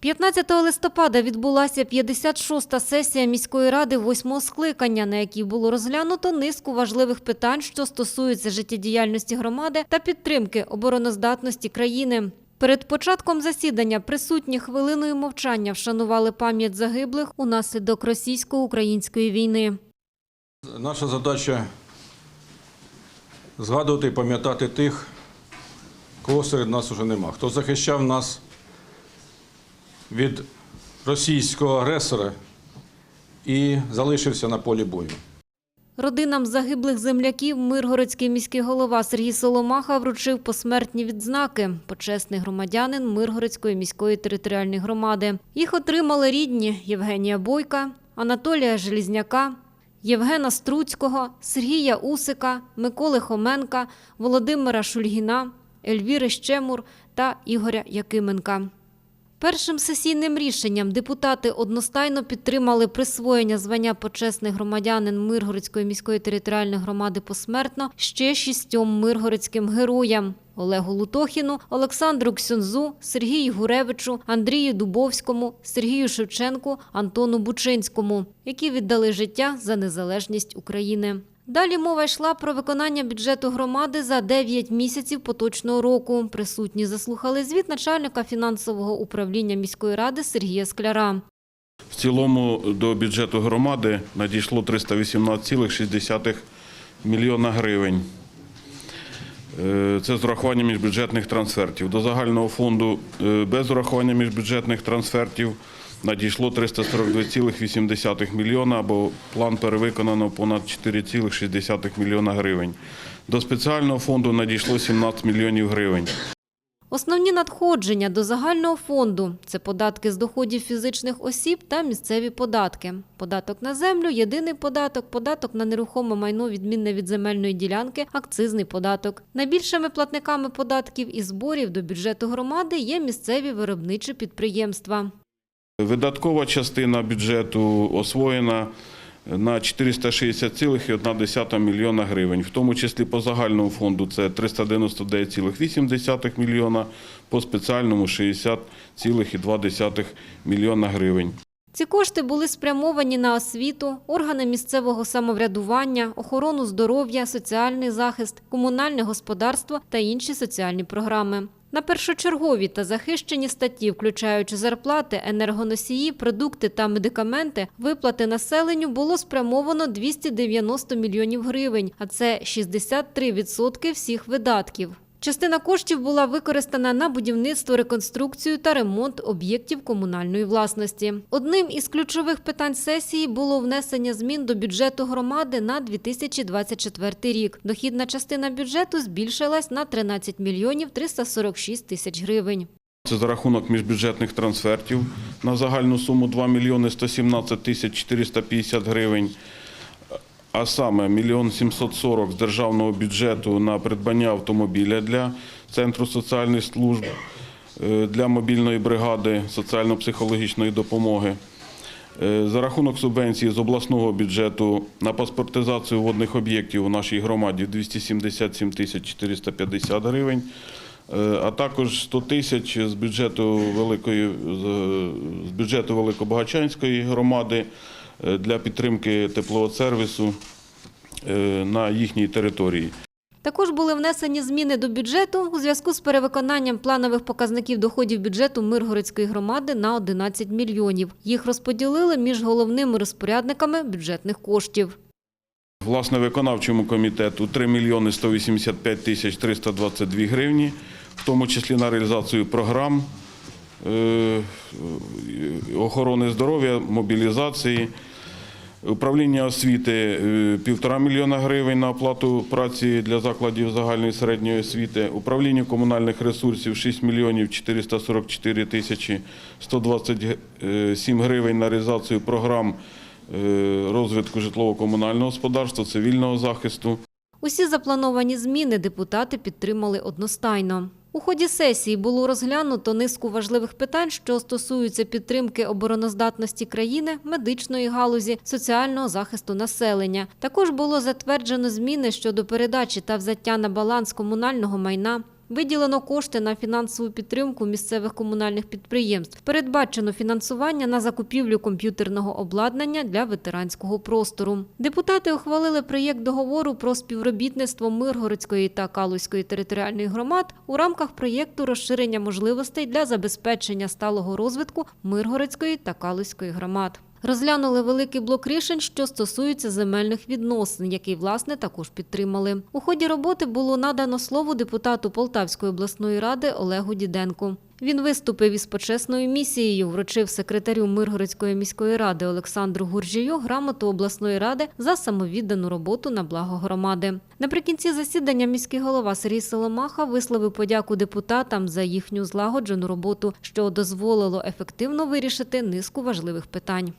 15 листопада відбулася 56-та сесія міської ради восьмого скликання, на якій було розглянуто низку важливих питань, що стосуються життєдіяльності громади та підтримки обороноздатності країни. Перед початком засідання присутні хвилиною мовчання вшанували пам'ять загиблих унаслідок російсько-української війни. Наша задача згадувати і пам'ятати тих, кого серед нас уже нема, хто захищав нас від російського агресора і залишився на полі бою. Родинам загиблих земляків Миргородський міський голова Сергій Соломаха вручив посмертні відзнаки почесний громадянин Миргородської міської територіальної громади. Їх отримали рідні Євгенія Бойка, Анатолія Желізняка, Євгена Струцького, Сергія Усика, Миколи Хоменка, Володимира Шульгіна, Ельвіри Щемур та Ігоря Якименка. Першим сесійним рішенням депутати одностайно підтримали присвоєння звання почесний громадянин Миргородської міської територіальної громади посмертно ще шістьом миргородським героям – Олегу Лутохіну, Олександру Ксюнзу, Сергію Гуревичу, Андрію Дубовському, Сергію Шевченку, Антону Бучинському, які віддали життя за незалежність України. Далі мова йшла про виконання бюджету громади за 9 місяців поточного року. Присутні заслухали звіт начальника фінансового управління міської ради Сергія Скляра. В цілому до бюджету громади надійшло 318,6 мільйона гривень. Е, Це з урахуванням міжбюджетних трансфертів. До загального фонду е, без урахування міжбюджетних трансфертів надійшло 342,8 мільйона, або план перевиконано понад 4,6 мільйона гривень. До спеціального фонду надійшло 17 мільйонів гривень. Основні надходження до загального фонду – це податки з доходів фізичних осіб та місцеві податки. Податок на землю – єдиний податок, податок на нерухоме майно відмінне від земельної ділянки – акцизний податок. Найбільшими платниками податків і зборів до бюджету громади є місцеві виробничі підприємства. Видаткова частина бюджету освоєна на 460,1 мільйона гривень, в тому числі по загальному фонду це 399,8 мільйона, по спеціальному 60,2 мільйона гривень. Ці кошти були спрямовані на освіту, органи місцевого самоврядування, охорону здоров'я, соціальний захист, комунальне господарство та інші соціальні програми. На першочергові та захищені статті, включаючи зарплати, енергоносії, продукти та медикаменти, виплати населенню було спрямовано 290 мільйонів гривень, а це 63% всіх видатків. Частина коштів була використана на будівництво, реконструкцію та ремонт об'єктів комунальної власності. Одним із ключових питань сесії було внесення змін до бюджету громади на 2024 рік. Дохідна частина бюджету збільшилась на 13 мільйонів 346 тисяч гривень. Це за рахунок міжбюджетних трансфертів на загальну суму 2 мільйони 117 тисяч 450 гривень, а саме 1 740 з державного бюджету на придбання автомобіля для Центру соціальних служб, е, для мобільної бригади соціально-психологічної допомоги. Е, За рахунок субвенції з обласного бюджету на паспортизацію водних об'єктів у нашій громаді 277 тисяч 450 гривень, Е, а також 100 тисяч з бюджету великої Великобагачанської громади для підтримки теплового сервісу е, на їхній території. Також були внесені зміни до бюджету у зв'язку з перевиконанням планових показників доходів бюджету Миргородської громади на 11 мільйонів. Їх розподілили між головними розпорядниками бюджетних коштів. Власне, виконавчому комітету 3 мільйони 185 тисяч 322 гривні, в тому числі на реалізацію програм е, охорони здоров'я, мобілізації. Управління освіти е, півтора мільйона гривень на оплату праці для закладів загальної середньої освіти. Управління комунальних ресурсів 6 мільйонів 444 тисячі 127 гривень на реалізацію програм е, розвитку житлово-комунального господарства, цивільного захисту. Усі заплановані зміни депутати підтримали одностайно. У ході сесії було розглянуто низку важливих питань, що стосуються підтримки обороноздатності країни, медичної галузі, соціального захисту населення. Також було затверджено зміни щодо передачі та взяття на баланс комунального майна, Виділено кошти на фінансову підтримку місцевих комунальних підприємств. Передбачено фінансування на закупівлю комп'ютерного обладнання для ветеранського простору. Депутати ухвалили проєкт договору про співробітництво Миргородської та Калузької територіальних громад у рамках проєкту розширення можливостей для забезпечення сталого розвитку Миргородської та Калузької громад. Розглянули великий блок рішень, що стосуються земельних відносин, який, власне, також підтримали. У ході роботи було надано слово депутату Полтавської обласної ради Олегу Діденку. Він виступив із почесною місією, вручив секретарю Миргородської міської ради Олександру Гуржію грамоту обласної ради за самовіддану роботу на благо громади. Наприкінці засідання міський голова Сергій Соломаха висловив подяку депутатам за їхню злагоджену роботу, що дозволило ефективно вирішити низку важливих питань.